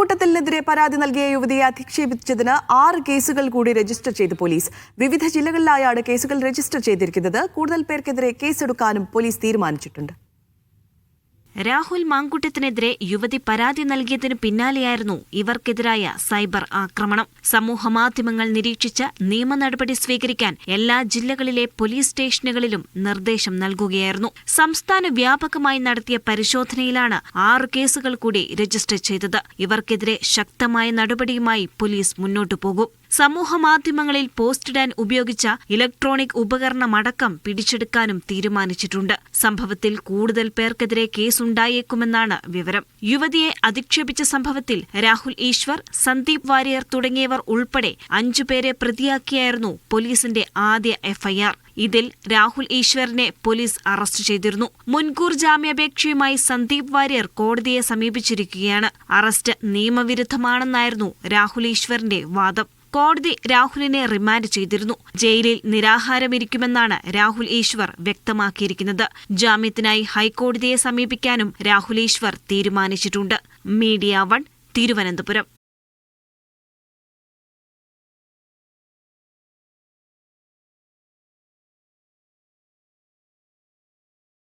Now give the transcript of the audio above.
മാങ്കൂട്ടത്തിനെതിരെ പരാതി നൽകിയ യുവതിയെ അധിക്ഷേപിച്ചതിന് ആറ് കേസുകൾ കൂടി രജിസ്റ്റർ ചെയ്ത് പോലീസ്. വിവിധ ജില്ലകളിലായാണ് കേസുകൾ രജിസ്റ്റർ ചെയ്തിരിക്കുന്നത്. കൂടുതൽ പേർക്കെതിരെ കേസെടുക്കാനും പോലീസ് തീരുമാനിച്ചിട്ടുണ്ട്. രാഹുൽ മാങ്കുട്ടത്തിനെതിരെ യുവതി പരാതി നൽകിയതിനു പിന്നാലെയായിരുന്നു ഇവർക്കെതിരായ സൈബർ ആക്രമണം. സമൂഹമാധ്യമങ്ങൾ നിരീക്ഷിച്ച് നിയമ നടപടി സ്വീകരിക്കാൻ എല്ലാ ജില്ലകളിലെ പോലീസ് സ്റ്റേഷനുകളിലും നിർദ്ദേശം നൽകുകയായിരുന്നു. സംസ്ഥാന വ്യാപകമായി നടത്തിയ പരിശോധനയിലാണ് ആറ് കേസുകൾ കൂടി രജിസ്റ്റർ ചെയ്തത്. ഇവർക്കെതിരെ ശക്തമായ നടപടിയുമായി പോലീസ് മുന്നോട്ടു പോകും. സമൂഹമാധ്യമങ്ങളിൽ പോസ്റ്റിടാൻ ഉപയോഗിച്ച ഇലക്ട്രോണിക് ഉപകരണമടക്കം പിടിച്ചെടുക്കാനും തീരുമാനിച്ചിട്ടുണ്ട്. സംഭവത്തിൽ കൂടുതൽ പേർക്കെതിരെ കേസുണ്ടായേക്കുമെന്നാണ് വിവരം. യുവതിയെ അധിക്ഷേപിച്ച സംഭവത്തിൽ രാഹുൽ ഈശ്വർ സന്ദീപ് വാര്യർ തുടങ്ങിയവർ ഉൾപ്പെടെ അഞ്ചുപേരെ പ്രതിയാക്കിയായിരുന്നു പോലീസിന്റെ ആദ്യ എഫ്ഐആർ. ഇതിൽ രാഹുൽ ഈശ്വറിനെ പോലീസ് അറസ്റ്റ് ചെയ്തിരുന്നു. മുൻകൂർ ജാമ്യാപേക്ഷയുമായി സന്ദീപ് വാര്യർ കോടതിയെ സമീപിച്ചിരിക്കുകയാണ്. അറസ്റ്റ് നിയമവിരുദ്ധമാണെന്നായിരുന്നു രാഹുൽ ഈശ്വറിന്റെ വാദം. കോടതി രാഹുലിനെ റിമാൻഡ് ചെയ്തിരുന്നു. ജയിലിൽ നിരാഹാരമിരിക്കുമെന്നാണ് രാഹുൽ ഈശ്വർ വ്യക്തമാക്കിയിരിക്കുന്നത്. ജാമ്യത്തിനായി ഹൈക്കോടതിയെ സമീപിക്കാനും രാഹുൽ ഈശ്വർ തീരുമാനിച്ചിട്ടുണ്ട്. Media one Thiruvananthapuram.